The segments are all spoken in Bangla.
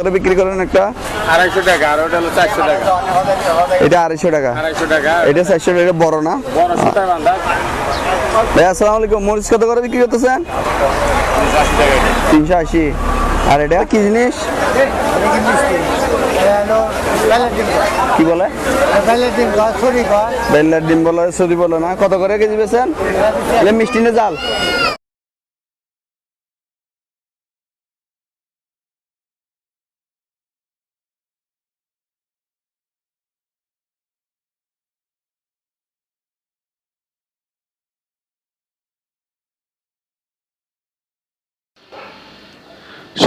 করে বিক্রি করেন একটা? আড়াইশো টাকা আর ওটা হলো চারশো টাকা। এটা আড়াইশো টাকা। আড়াইশো টাকা। এটা চারশো টাকা বড় না? বড় ভাই আসসালামু আলাইকুম। মরিচ কত করে বিক্রি করতেছেন? তিনশো আশি। আর এটা কি জিনিস? কি বলে? বেল্লার ডিম বলে সরি বলে না। কত করে কেজি বেছেন মিষ্টি না জাল?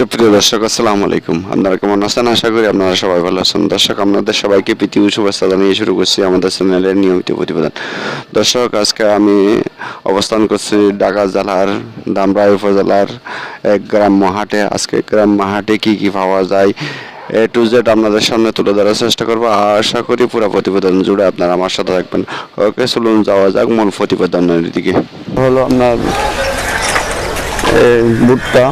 সুপ্রিয় দর্শক, আসসালাম আলাইকুম। আপনারা কেমন আছেন? আশা করি আপনারা সবাই ভালো আছেন। দর্শক, আপনাদের সবাইকে পৃথিবী শুভেচ্ছা জানিয়ে শুরু করছি আমাদের চ্যানেলের নিয়মিত প্রতিবেদন। দর্শক, আজকে আমি অবস্থান করছি ঢাকা জেলার দামরাই উপজেলার এক গ্রাম মহাটে। আজকে গ্রাম মহাটে কি কি পাওয়া যায়? এ টু জেড আপনাদের সামনে তুলে ধরার চেষ্টা করব। আশা করি পুরো প্রতিবেদন জুড়ে আপনারা আমার সাথে থাকবেন। ওকে, চলুন যাওয়া যাক মূল প্রতিবেদনের দিকে। হলো আপনার ভুট্টা।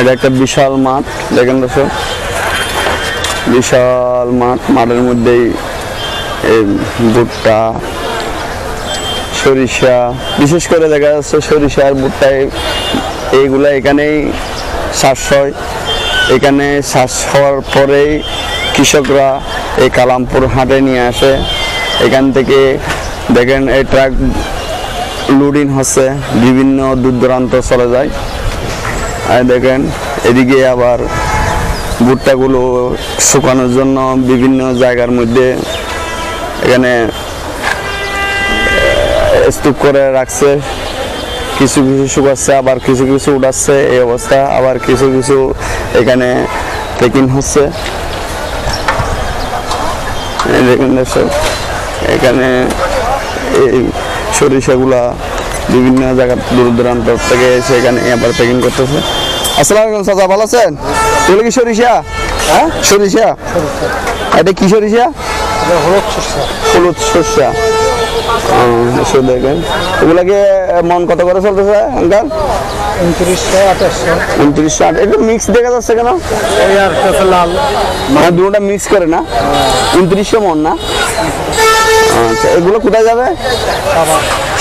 এটা একটা বিশাল মাঠ, দেখেন দর্শক। বিশাল মাঠ, মাঠের মধ্যেই ভুট্টা, সরিষা, বিশেষ করে দেখা যাচ্ছে সরিষা আর ভুট্টা এই- এইগুলা এখানেই চাষ হয়। এখানে চাষ হওয়ার পরেই কৃষকরা এই কালামপুর হাটে নিয়ে আসে। এখান থেকে দেখেন এই ট্রাক লোডিং হচ্ছে, বিভিন্ন দূর দূরান্ত চলে যায়। দেখেন, এদিকে আবার ভুট্টাগুলো শুকানোর জন্য বিভিন্ন জায়গার মধ্যে এখানে স্তূপ করে রাখছে। কিছু কিছু শুকাচ্ছে, আবার কিছু কিছু উঠাচ্ছে। এই অবস্থা, আবার কিছু কিছু এখানে পেকিং হচ্ছে। এখানে এই সরিষাগুলা বিভিন্ন জায়গার দূর দূরান্ত থেকে এসে এখানে আবার প্যাকিং করতেছে। আসসালামু আলাইকুম চাচা ভালো আছেন? এগুলো কি সরিষা? হ্যাঁ? সরিষা? এটা কি সরিষা? হলুদ সরিষা। এসে দেখেন। এগুলাকে মন কত করে চলতেছে আঙ্কাল উনত্রিশশো আঠাশশো। উনত্রিশশো আট। এটা মিক্স দেখা যাচ্ছে কেন? লাল। মানে দুটোটা মিক্স করে না? উনত্রিশশো মন না? আচ্ছা এগুলো কোথায় যাবে?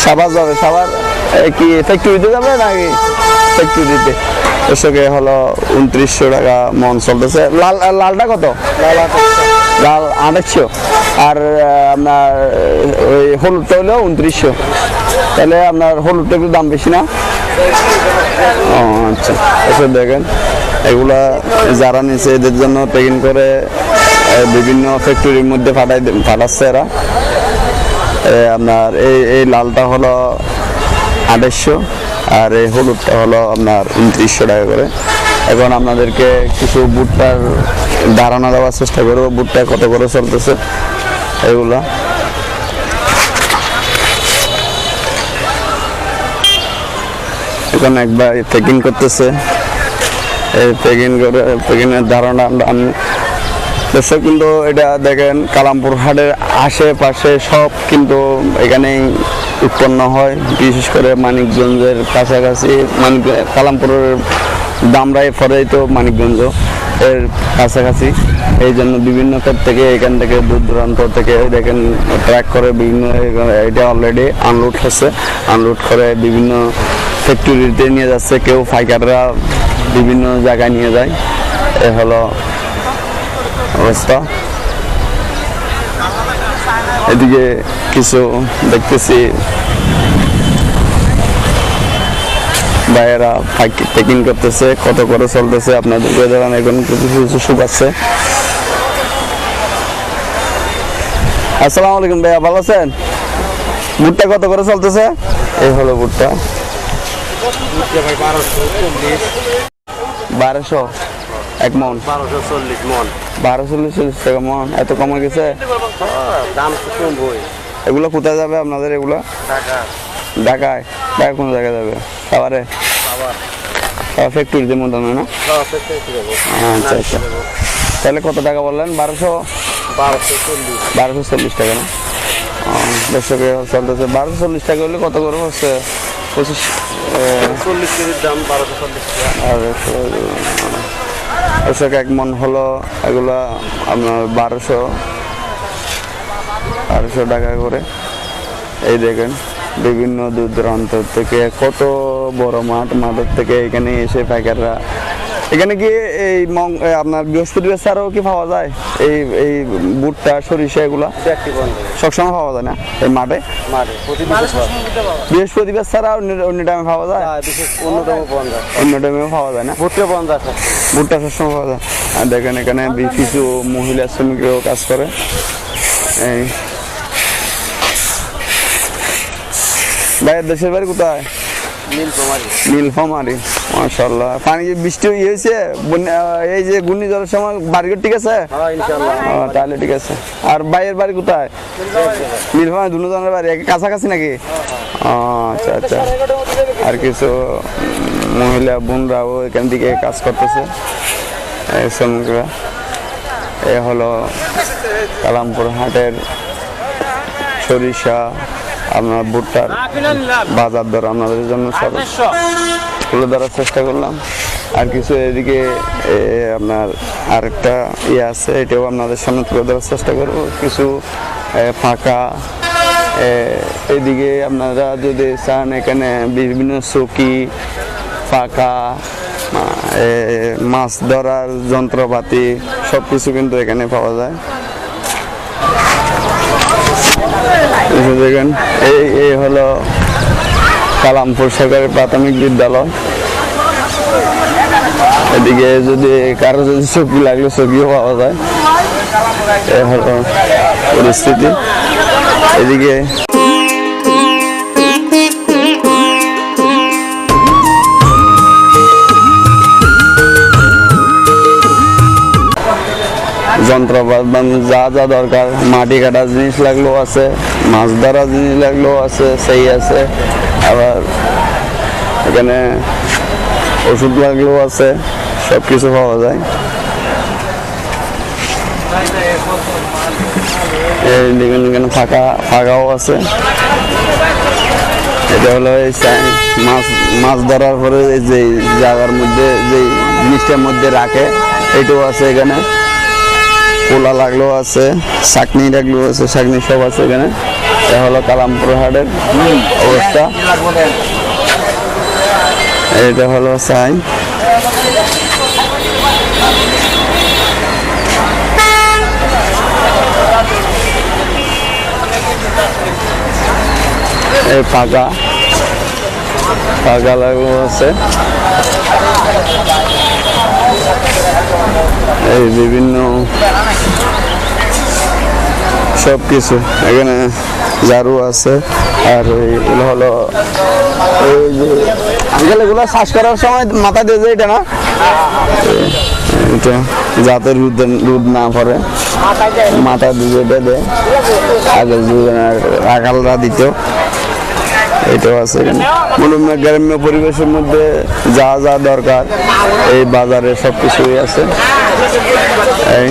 সাবার যাবে সাবার কি ফ্যাক্টরিতে যাবে নাকি ফ্যাক্টরিতে এসকে হলো উনত্রিশশো টাকা মন চলতেছে। লাল লালটা কত? লাল আঠাশশো। আর আপনার ওই হলুদটা হলো উনত্রিশশো। তাহলে আপনার হলুদটা একটু দাম বেশি না? ও আচ্ছা। এসে দেখেন এগুলা যারা নিচে এদের জন্য প্যাকিং করে বিভিন্ন ফ্যাক্টরির মধ্যে ফাটাই ফাটাচ্ছে এরা। আপনার এই এই লালটা হলো আড়াইশো আর এই হলুদটা হলো আপনার উনত্রিশশো টাকা করে। এখন আপনাদেরকে কিছু বুটটার ধারণা দেওয়ার চেষ্টা করব, বুটটা কত করে চলতেছে এগুলা। এখন একবার প্যাকিং করতেছে। এই প্যাকিং করে প্যাকিংয়ের ধারণা আমরা- আমি দর্শক কিন্তু এটা দেখেন, কালামপুর হাটের আশেপাশে সব কিন্তু এখানেই উৎপন্ন হয়। বিশেষ করে মানিকগঞ্জের কাছাকাছি, মানিক, কালামপুরের দামরাই ফরেই তো মানিকগঞ্জ এর কাছাকাছি। এই জন্য বিভিন্ন ক্ষেত্র থেকে, এখান থেকে দূর দূরান্ত থেকে দেখেন ট্র্যাক করে বিভিন্ন এটা অলরেডি আনলোড হচ্ছে আনলোড করে বিভিন্ন ফ্যাক্টরিতে নিয়ে যাচ্ছে, কেউ ফাইকাররা বিভিন্ন জায়গায় নিয়ে যায়। এ হলো অবস্থা। এদিকে কিছু দেখতেছি ভাইয়েরা প্যাকিং করতেছে, কত করে চলতেছে আপনাদের দেখেন এখন কিছু কিছু শুকাচ্ছে আসসালামু আলাইকুম ভাইয়া, ভালো আছেন? ভুট্টা কত করে চলতেছে? এই হলো ভুট্টা। বারোশো। এক মন। বারোশো চল্লিশ মন। বারোশো চল্লিশ চল্লিশ টাকা মন। এত কমে গেছে? দাম এগুলো কোথায় যাবে আপনাদের এগুলো? ঢাকায়? ঢাকা কোন জায়গায় যাবে? খাবারে ফ্যাক্টরিতে না? আচ্ছা আচ্ছা। তাহলে কত টাকা বললেন? বারোশো? বারোশো চল্লিশ টাকা না? ও, দর্শকে চলতেছে বারোশো চল্লিশ টাকা হলে কত করে হচ্ছে? পঁচিশ চল্লিশ কেজির দাম বারোশো চল্লিশ টাকা। আর দর্শক এক মন হলো, এগুলা আপনার বারোশো বারোশো টাকা করে। এই দেখেন, বিভিন্ন দূর দূরান্তর থেকে কত বড় মাঠ, মাঠের থেকে এখানে এসে পাইকাররা এখানে কি এই মং- আপনার বৃহস্পতিবার ছাড়াও কি পাওয়া যায়? এই এই ভুট্টা সরিষা এগুলা? সবসময় পাওয়া যায় না? এই মাঠে? বৃহস্পতিবার ছাড়া অন্য টাইমে পাওয়া যায়? বিশেষ অন্য টাইমে পাওয়া যায় না? ভুট্টে বন্ধ আছে। ভুট্টা সবসময় পাওয়া যায়। আর দেখেন এখানে বি- কিছু মহিলা শ্রমিকরাও কাজ করে। এই। ভাইয়ের দেশের বাড়ি কোথায়? নীলফামারি। মাশাল্লাহ পানি বৃষ্টি হয়েছে এই যে ঘূর্ণিঝড়ের সময় বাড়ি ঠিক আছে? হ্যাঁ তাহলে ঠিক আছে। আর বাড়ি কোথায়? নীলফামারি দুজনের বাড়ি কাছাকাছি নাকি? আচ্ছা আচ্ছা। আর কিছু মহিলা বোনরাও এখান থেকে কাজ করতেছে। শ্রমিকরা। এ হলো কালামপুর হাটের সরিষা আপনার ভুট্টার বাজার দর আপনাদের জন্য তুলে ধরার চেষ্টা করলাম। আর কিছু এদিকে আপনার আরেকটা ইয়ে আছে, এটাও আপনাদের সামনে তুলে ধরার চেষ্টা করব। কিছু ফাঁকা এদিকে আপনারা যদি চান, এখানে বিভিন্ন চকি ফাঁকা মাছ ধরার যন্ত্রপাতি সব কিছু কিন্তু এখানে পাওয়া যায়। দেখেন, এই এই হলো কালামপুর সরকারি প্রাথমিক বিদ্যালয়। এদিকে যদি কারও যদি চকি লাগলে চকিও পাওয়া যায়। এই হলো পরিস্থিতি। এদিকে যন্ত্রপাতি যা যা দরকার। মাটি কাটার জিনিস লাগলেও আছে, মাছ ধরার জিনিস লাগলেও আছে, সেই আছে। আবার এখানে ওষুধ লাগলেও আছে সব কিছু পাওয়া যায়। দেখুন, এখানে ফাঁকা, ফাঁকাও আছে। এটা হলো এই মাছ মাছ ধরার পরে যে জায়গার মধ্যে, যে জিনিসটার মধ্যে রাখে, এটাও আছে এখানে। পোলা লাগল আছে, চাকনি লাগলেও আছে, চাকনি সব আছে এখানে। এটা হলো কালামপুর হাটের অবস্থা। এটা হলো সাই এই ফাঁকা ফাঁকা লাগলেও আছে। এই বিভিন্ন সব কিছু এখানে ঝাড়ু আছে, আর এইগুলো হলো এই যে এগুলো শ্বাস করার সময় মাথা দিয়ে যায় এটা না? এটা যাতে রোদ রোদ না পড়ে। মাথা দিয়ে এটা দেয়। আগে রাখালরা দিত। এটাও আছে এখানে। গ্রাম্য পরিবেশের মধ্যে যা যা দরকার, এই বাজারে সব কিছুই আছে। এই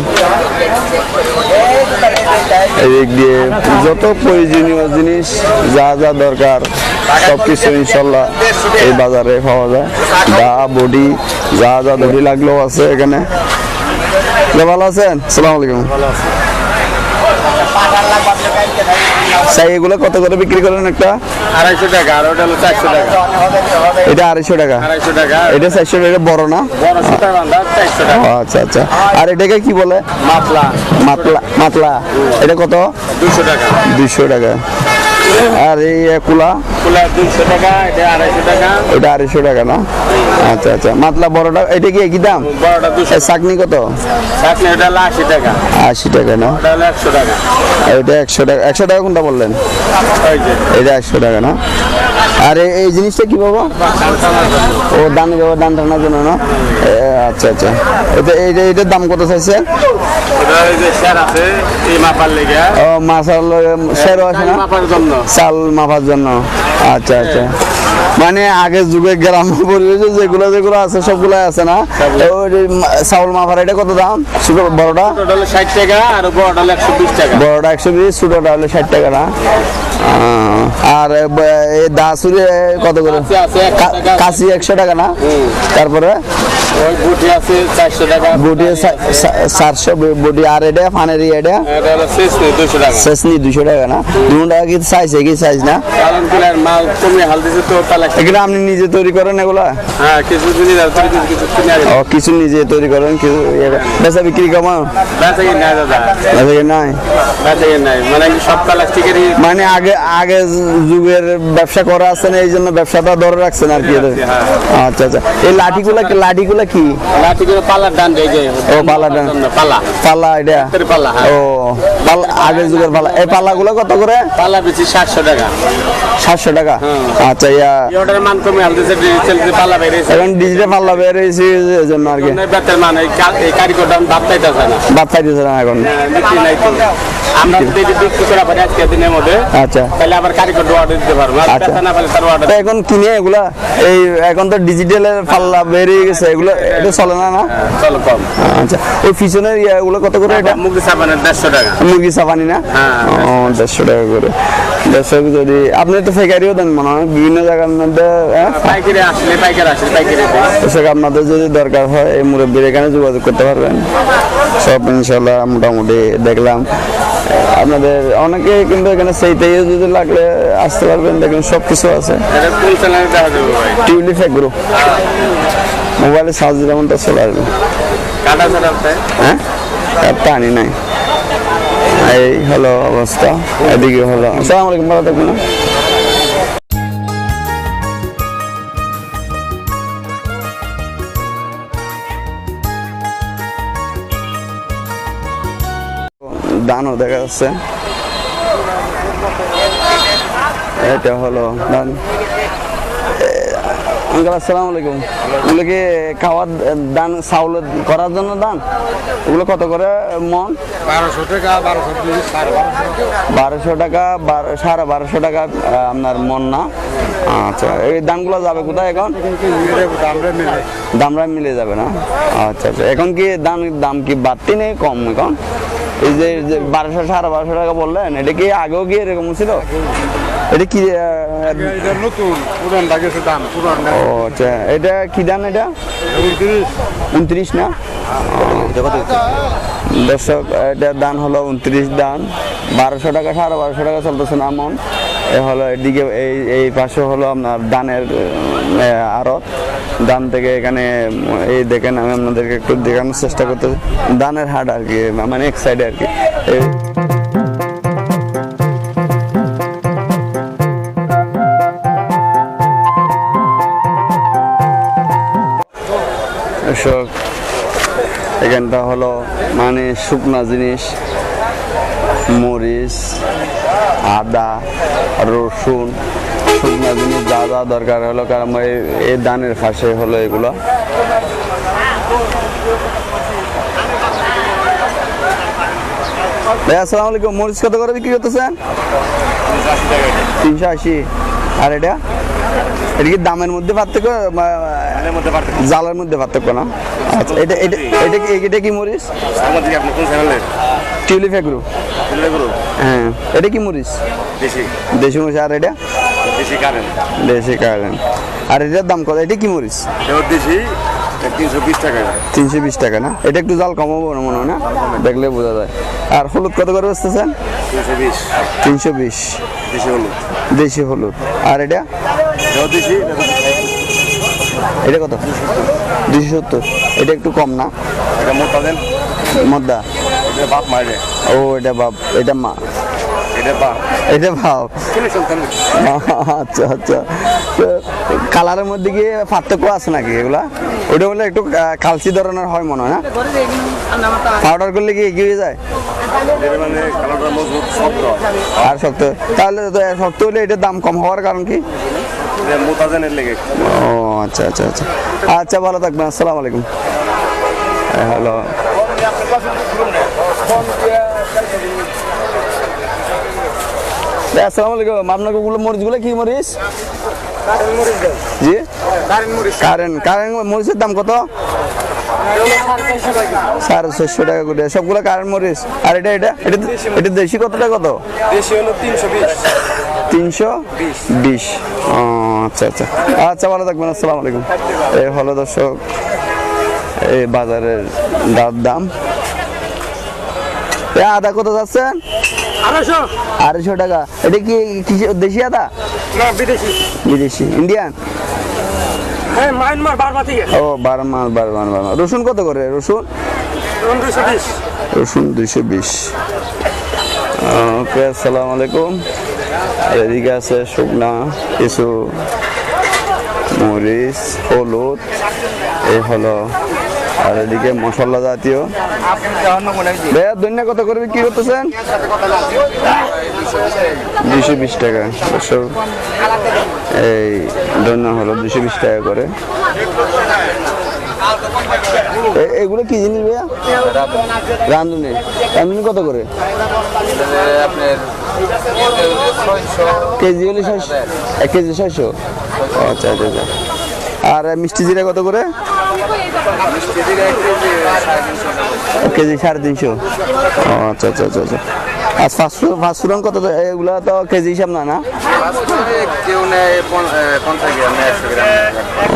এদিক দিয়ে যত প্রয়োজনীয় জিনিস, যা যা দরকার, সব কিছু ইনশাল্লাহ এই বাজারে পাওয়া যায়। দা, বডি, যা যা দড়ি লাগলেও আছে এখানে। ভালো আছেন? সালাম আলাইকুম এগুলো কত করে বিক্রি করেন একটা? আড়াইশো টাকা আর ওটা হলো চারশো টাকা। এটা আড়াইশো টাকা? আড়াইশো টাকা। এটা চারশো টাকা বড় না? বড় সুতা বান্ধা চারশো টাকা। আচ্ছা আচ্ছা। আর এটাকে কি বলে? মাতলা মাতলা মাতলা এটা কত? দুশো টাকা। দুইশো টাকা। আর এই কুলা? কুলা দুইশো টাকা এটা আড়াইশো টাকা। এটা আড়াইশো টাকা না? আচ্ছা আচ্ছা। মাতলা বড়টা এটা কি একই দাম? বড়টা দুশো চাকনি কত? চাটনি এটা হলো আশি টাকা। আশি টাকা না? ওটা হলো একশো টাকা। এটা একশো টাকা একশো টাকা কোনটা বললেন? এটা একশো টাকা না? আর এই- জিনিসটা কি বাবা? ও দান বাবা দান টানার জন্য না? আচ্ছা আচ্ছা। এটা এইটা এটার দাম কত চাইছে? ও আছে না? চাল মাপার জন্য। আচ্ছা আচ্ছা। মানে আগের যুগে গ্রাম পরিবেশে যেগুলো যেগুলো আছে সবগুলো আছে না? চাউল মাপার এটা কত দাম? ছোট বড়টা? ষাট টাকা আর বড়টা একশো বিশ টাকা। বড়টা একশো বিশ ছোটটা হলে ষাট টাকা না? আর এ- এই দা কাসুরি কত করে। কাশি একশো টাকা। না? তারপরে? বুটি আছে চারশো টাকা। চারশো আর এটা ফানের এটা? এটা শেষ দুশো টাকা। শেষনি দুশো টাকা না? টাকা কি সাইজ কি সাইজ এগুলো আপনি নিজে তৈরি করেন এগুলা? হ্যাঁ কিছু ও নিজে তৈরি করেন কিছু ইয়ে- বেচা বিক্রি কেমন নাই মানে মানে আগে আগে যুগের ব্যবসা করা আছে না এই জন্য ব্যবসাটা ধরে রাখছেন আর কি আচ্ছা আচ্ছা। এই লাঠিগুলা লাঠিগুলা কি? লাঠি করে পাল্লার ডান এই যে ও, ডান। পাল্লা। পাল্লা এটা? পাল্লা হ্যাঁ। ও পাল্লা আগের যুগের পাল্লা। এই পাল্লাগুলো কত করে? পাল্লা বেশি সাতশো টাকা। সাতশো টাকা? আচ্ছা ইয়া। এই অর্ডারের মান কমে ডিজিটাল বেরিয়েছে এখন ডিজিটাল বের এই জন্য আর কি। বেতের মান এই কারিগর দাম পাইতেছে না। বাদ পাইতেছে না এখন। হ্যাঁ, আমরা যদি বিক্রি করা পারি আজকে দিনের মধ্যে আচ্ছা। তাহলে আবার কারিগর অর্ডার দিতে পারব। আর আচ্ছা। না এখন কিনে এগুলা এই এখন তো ডিজিটালের পাল্লা বেরিয়ে গেছে এগুলো এটা চলে না না? চলো কম। আচ্ছা ওই পিছনের ইয়েগুলো কত করে এটা? মুগি সাবানের দেড়শো টাকা। মুরগি সাবানি না? হ্যাঁ, ও দেড়শো টাকা। করে। দেড়শো যদি আপনি তো ফেকারিও দেন মনে হয় বিভিন্ন জায়গার মধ্যে হ্যাঁ? পাইকারি আসলে পাইকারি আসলে পাইকারি দেয়। আপনাদের যদি দরকার হয় এই মুরব্বীর এখানে যোগাযোগ করতে পারবেন। সব ইনশাল্লাহ মোটামুটি দেখলাম। আপনাদের অনেকে কিন্তু এখানে সেইটাই যদি লাগলে আসতে পারবেন দেখুন সব কিছু আছে। এটা গ্রুপ ভাই? মোবাইলে সার্চ যেমন তো চলে আসবে। হ্যাঁ? টানি নাই। এই হলো অবস্থা। এদিকে হলো। আসসালামু আলাইকুম ভালো থাকবেন দানও দেখা যাচ্ছে। এটা হলো দান আঙ্কাল আসসালামু আলাইকুম। ওগুলো কি খাওয়ার দান চাউল করার জন্য দান? ওগুলো কত করে মন? বারোশো টাকা বারোশো বারোশো। টাকা সাড়ে বারোশো টাকা আপনার মন না? আচ্ছা এই দামগুলো যাবে কোথায় এখন? দামরা মিলে যাবে না? আচ্ছা আচ্ছা এখন কি দাম দাম কি বাড়তি নেই কম এখন? এই যে বারোশো সাড়ে বারোশো টাকা বললেন এটা কি আগেও কি এরকম ছিল? এটা কি নতুন পুরান লাগেছে দাম পুরান ও আচ্ছা এটা কি দাম এটা? উনত্রিশ। না? দর্শক এটার দাম হলো উনত্রিশ দান বারোশো টাকা সাড়ে বারোশো টাকা চলতেছে না মন এ হলো এদিকে এই এই পাশে হলো আপনার দানের আড়ত। দান থেকে এখানে এই দেখেন আমি আপনাদেরকে একটু দেখানোর চেষ্টা করতে দানের হাট আর কি মানে এক সাইডে আর কি। এখানটা হলো মানে শুকনা জিনিস, মরিচ, আদা, রসুন। শুকনা জিনিস যা যা দরকার হলো কারণ এই- এই দানের ফাঁসে হলো এগুলো। ভাই আসসালামু আলাইকুম। মরিচ কত করে বিক্রি করতেছেন? তিনশো আশি। আর এটা? এটা কি দামের মধ্যে পার্থক্য জালের মধ্যে পার্থক্য না? আচ্ছা এটা এটা এটা কি এটা কি মরিচ? এগ্রো গ্রুপ হ্যাঁ এটা কি মরিচ? বেশি দেশি মরিচ। আর এটা? কারেন্ট দেশি কারেন আর এটার দাম কত? এটা কি মরিচ? বেশি তিনশো বিশ টাকা না? এটা একটু জাল কমাবো না মনে হয় না? দেখলে বোঝা যায়। আর হলুদ কত করে বেচতেছেন? তিনশো বিশ। দেশি হলুদ। আর এটা? এটা কত? দুশো সত্তর। এটা একটু কম না? এটা মোটা দেন। মদ্দা বাপ মারে। ও এটা বাপ। এটা মা এটা ভাব আচ্ছা আচ্ছা। কালারের মধ্যে কি পার্থক্য আছে নাকি এগুলা? ওটা বলে একটু কালচি ধরনের হয় মনে হয় না? পাউডার করলে কি এগিয়ে যায়? মানে আর শক্ত। তাহলে তো শক্ত হলে এটার দাম কম হওয়ার কারণ কি? ও আচ্ছা আচ্ছা আচ্ছা। আচ্ছা ভালো থাকবেন। আসসালামু আলাইকুম। হ্যালো। আসসালামু আলাইকুম। আপনারগুলো মরিচগুলো কি মরিচ? জি? কারেন্ট কারেন্ট মরিচের দাম কত? সাড়ে ছশো টাকা করে। সবগুলো কারেন্ট মরিচ। আর এটা এটা এটা এটা দেশি কত টাকা কত? দেশি হলো তিনশো বিশ। তিনশো বিশ। আচ্ছা আচ্ছা। আচ্ছা ভালো থাকবেন। আসসালামু আলাইকুম। এই হলো দর্শক এই বাজারের দাম। এ আদা কত যাচ্ছেন আড়াইশো। টাকা। এটা কি দেশি আদা? না বিদেশি। বিদেশি। ইন্ডিয়ান? হ্যাঁ ও বারো মাল বারো মাল বারো মাল রসুন কত করে? রসুন? রসুন দুইশো বিশ। ওকে আসসালামু আলাইকুম। এদিকে আছে শুকনা কিছু মরিচ হলুদ। এই হলো আর এদিকে মশলা জাতীয়। ভাইয়া দৈন্য কত করে বিক্রি করতেছেন? দুইশো বিশ টাকা। এই দৈন্য হলো দুইশো বিশ টাকা করে। এগুলো কি জিনিস ভাইয়া? রাঁধুনি। রাঁধুনি কত করে? কেজি হলে ছয়শো এক কেজি ছয়শো? আচ্ছা আচ্ছা আচ্ছা। আর মিষ্টি জিরা কত করে? কেজি সাড়ে তিনশো। আচ্ছা আচ্ছা আচ্ছা আচ্ছা। আর ফাস্টফুড ফাস্টফুডন কত এগুলো তো কেজি হিসাব না না?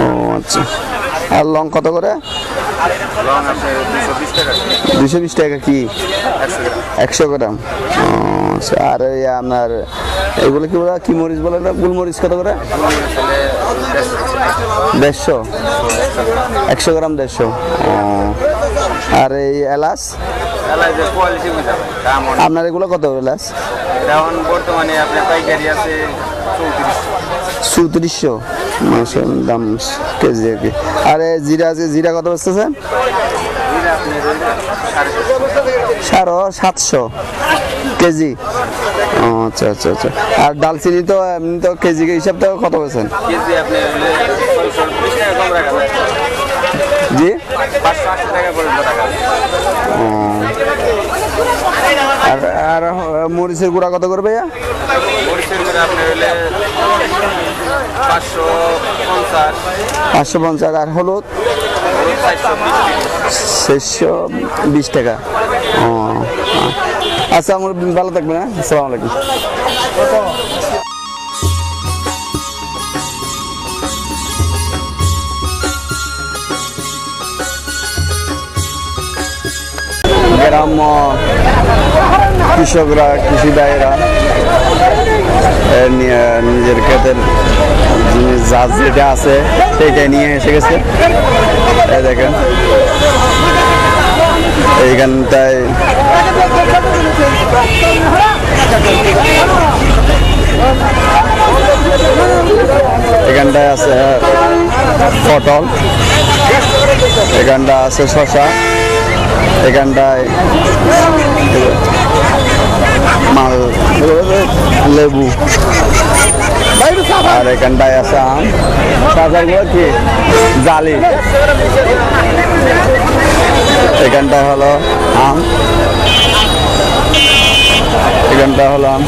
ও আচ্ছা। আর লং কত করে? দুশো বিশ টাকা কি? একশো গ্রাম। আচ্ছা। আর আপনার, এগুলো কি বলে, কি মরিচ বলে গুলমরিচ কত করে? দেড়শো। একশো গ্রাম দেড়শো। আর এই এলাচ? আপনার এগুলো কত এলাচ? বর্তমানে আপনার পাইকারি আছে চৌত্রিশশো দাম কেজি আর কি। আর জিরা আছে, জিরা কত বসতেছেন সাড়ে সাতশো কেজি। আচ্ছা আচ্ছা আচ্ছা। আর ডালচিনি তো এমনি তো কেজি হিসাব তো কত বলছেন জি। আর আর মরিচের গুঁড়া কত করবে পাঁচশো পঞ্চাশ আর হলুদ চারশো বিশ টাকা ও আচ্ছা আমার ভালো থাকবে হ্যাঁ আসসালামু আলাইকুম গ্রাম্য কৃষকরা কৃষি নিয়ে নিজের ক্ষেতের জিনিস, যা যেটা আছে সেটা নিয়ে এসে গেছে। দেখেন, এইখানটায় এখানটায় আছে পটল, এখানটা আছে শশা এখানটায় লেবু। আর এখানটায় আছে আম। সাজাগুলো কি? জালি। এখানটায় হলো আম। এখানটা হলো আম।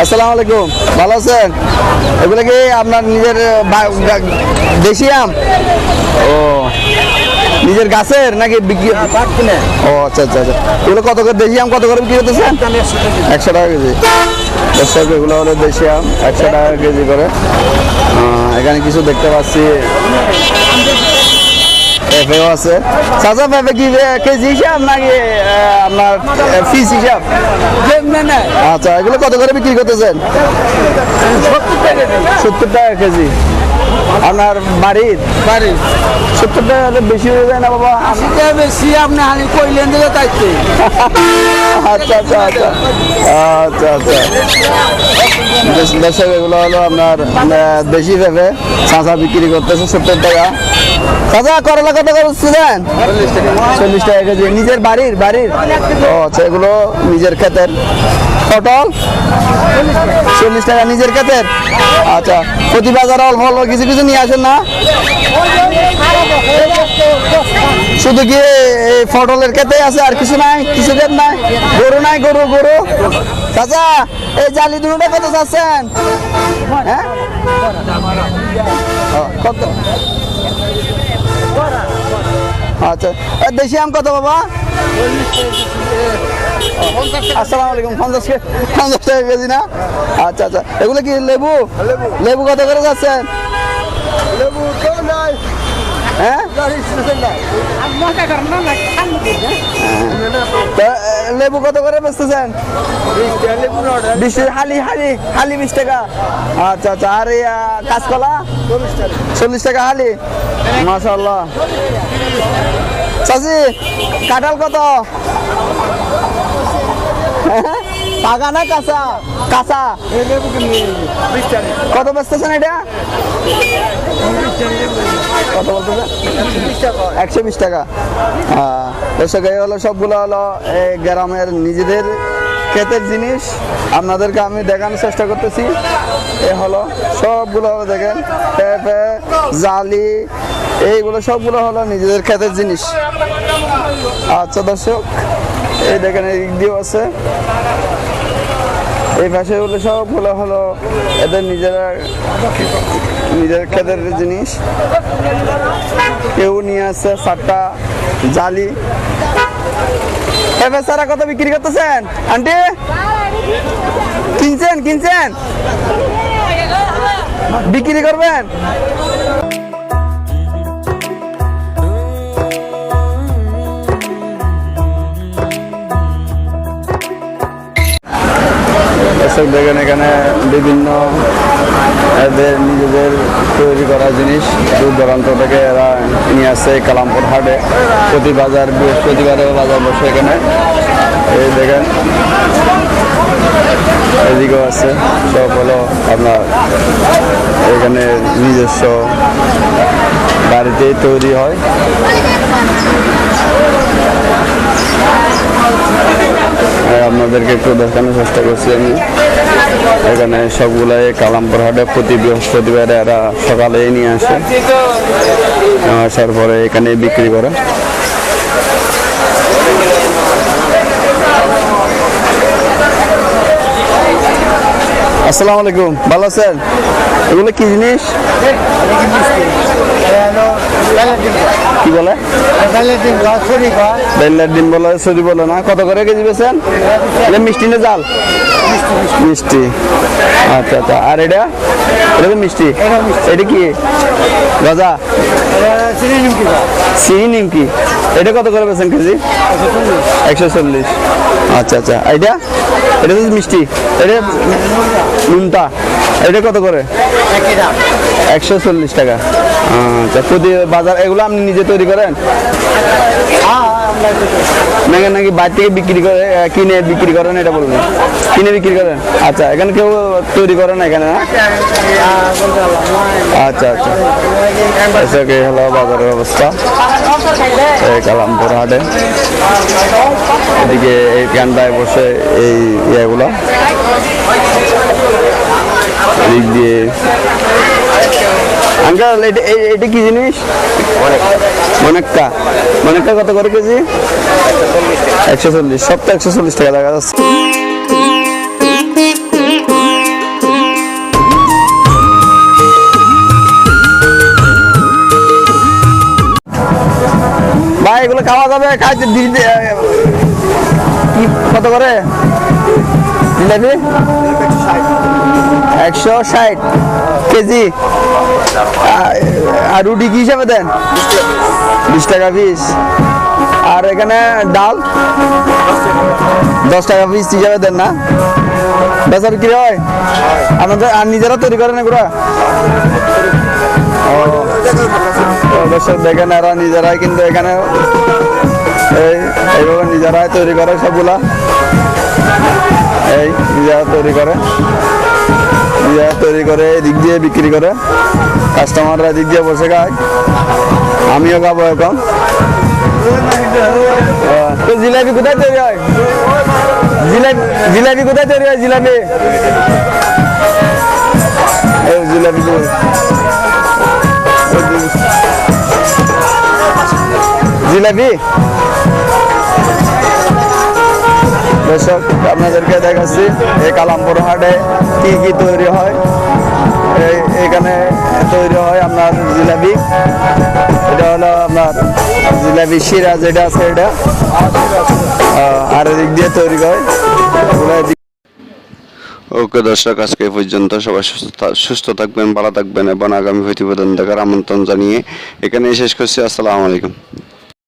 আসসালামু আলাইকুম। ভালো আছেন? এগুলো কি আপনার নিজের দেশি আম? ও নিজের গাছের নাকি বিক্রি? ও আচ্ছা আচ্ছা আচ্ছা। এগুলো কত করে দেশি আম কত করে বিক্রি করতেছেন একশো টাকা কেজি। দর্শক এগুলো হলো দেশি আম একশো টাকা কেজি করে। এখানে কিছু দেখতে পাচ্ছি। পেঁপেও আছে। চাচা পেঁপে কি কেজি হিসাব নাকি আপনার ফিস হিসাব? আচ্ছা এগুলো কত করে বিক্রি করতেছেন? সত্তর টাকা কেজি। আপনার বাড়ির বাড়ির সত্তর টাকা হলে বেশি হয়ে যায় না বাবা? বেশি আপনি হানি কইলেন দিলে তাইতে। আচ্ছা আচ্ছা আচ্ছা। আচ্ছা আচ্ছা। দেশে এগুলো হলো আপনার দেশি ভেবে চাঁচা বিক্রি করতেছে সত্তর টাকা। চাচা করলা কত করে দেন চল্লিশ টাকা কেজি। নিজের বাড়ির বাড়ির? ও আচ্ছা নিজের ক্ষেতের। পটল চল্লিশ টাকা নিজের ক্ষেতের? আচ্ছা প্রতি বাজারে অল্প অল্প কিছু কিছু নিয়ে আসেন না? শুধু কি এই পটলের ক্ষেতে আছে আর কিছু নাই? কিছু ক্ষেত নাই? গরু নাই? গরু গরু? চাচা, এই জালি দুটা কত চাচ্ছেন? হ্যাঁ? কত? আচ্ছা। দেশি আম কত বাবা? আসসালামু আলাইকুম পঞ্চাশ পঞ্চাশ টাকা কেজি না? আচ্ছা আচ্ছা। এগুলো কি লেবু? লেবু। কত করে যাচ্ছেন লেবু নাই। হ্যাঁ? লেবু কত করে বেচতেছেন? লেবু বিশ হালি হালি হালি বিশ টাকা। আচ্ছা আচ্ছা। আর কাঁচকলা? চল্লিশ টাকা হালি? মাশাল্লাহ চাচি, কাঁঠাল কত? হ্যাঁ? পাকা না কাঁচা? কাঁচা। কত বেচতেছেন এটা? কত একশো বিশ টাকা। দর্শক এই হলো, সবগুলো হলো গ্রামের নিজেদের ক্ষেতের জিনিস আপনাদেরকে আমি দেখানোর চেষ্টা করতেছি। এ হলো সবগুলো হলো দেখেন, পেঁপে, জালি, এইগুলো সবগুলো হলো নিজেদের ক্ষেতের জিনিস। আচ্ছা দর্শক, এই দেখেন, এই দিয়েও আছে। এই পাশে হলো সবগুলো হলো এদের নিজেরা নিজের ক্ষেতের জিনিস। কেউ নিয়ে আসছে সাতটা জালি। এবার সারা কত বিক্রি করতেছেন? আন্টি? কিনছেন কিনছেন? বিক্রি করবেন? দেখেন এখানে বিভিন্ন এদের নিজেদের তৈরি করা জিনিস, দূর দূরান্ত থেকে এরা নিয়ে এই কালামপুর হাটে। প্রতি বাজার বৃহস্পতিবারে বাজার বসে এখানে। এই দেখেন, এদিকেও আছে, সব হলো আপনার এখানে নিজস্ব বাড়িতেই তৈরি হয়। আপনাদেরকে একটু দেখানোর চেষ্টা করছি আমি। এখানে সবগুলাই কালামপুর হাটে প্রতি বৃহস্পতিবার এরা সকালে নিয়ে আসে। আসার পরে এখানে বিক্রি করে। আসসালামু আলাইকুম, ভালো আছেন? এগুলো কি জিনিস? কি বলে? বেল্লার ডিম বলে, সরি বলে না। কত করে কেজি বেছেন মিষ্টি না জাল? মিষ্টি। আচ্ছা আচ্ছা। আর এটা? এটা মিষ্টি। এটা কি? গজা? সিহি নিমকি এটা কত করে বেছেন কেজি? একশো চল্লিশ। আচ্ছা আচ্ছা। এটা? এটা তো মিষ্টি। এটা নুনটা? এটা কত করে? একশো চল্লিশ টাকা। আচ্ছা প্রতি বাজার এগুলো আপনি নিজে তৈরি করেন? নাকি নাকি বাইরে থেকে বিক্রি করে কিনে বিক্রি করেন, এটা বলবেন কিনে বিক্রি করেন? আচ্ছা এখানে কেউ তৈরি করে না এখানে না আচ্ছা আচ্ছা। আচ্ছা কি হলো বাজারের অবস্থা। কালামপুর হাটে। এদিকে এই ক্যান্ডায় বসে এই ইয়েগুলো। এদিক দিয়ে আঙ্কাল, এটা কি জিনিস? অনেকটা অনেকটা কত করে কেজি? একশো চল্লিশ। সবটা একশো চল্লিশ টাকা দেখা যাচ্ছে। ভাই, এগুলো খাওয়া যাবে? খাইতে কত করে? জিলাপি একশো ষাট কেজি। আর- রুটি কি হিসাবে দেন? বিশ টাকা পিস। আর এখানে ডাল? দশ টাকা পিস হিসাবে দেন না? বেচা বিক্রি হয়? আপনাদের আর নিজেরা তৈরি করেন এগুলো দর্শক দেখেন এরা নিজেরাই কিন্তু এখানে এই এইভাবে নিজেরাই তৈরি করে সবগুলা। এই নিজেরা তৈরি করে। নিজেরা তৈরি করে এদিক দিয়ে বিক্রি করে। কাস্টমাররা এদিক দিয়ে বসে খায়। আমিও খাব এখন। আহ, তো জিলাপি কোথায় তৈরি হয়? জিলাপি জিলাপি কোথায় তৈরি হয় জিলাপি? জিলাপি জিলাপি? দর্শক, আপনাদেরকে দেখাচ্ছি এই কালামপুর হাটে কি কি তৈরি হয়। এখানে তৈরি হয় আপনার জিলাপি। এটা হলো আপনার জিলাপি শিরা যেটা আছে এটা। আর এদিক দিয়ে তৈরি হয়। ওকে দর্শক, আজকে এই পর্যন্ত সবাই সুস্থ থাকবেন, ভালো থাকবেন এবং আগামী প্রতিবেদন দেখার আমন্ত্রণ জানিয়ে এখানে শেষ করছি। আসসালামু আলাইকুম।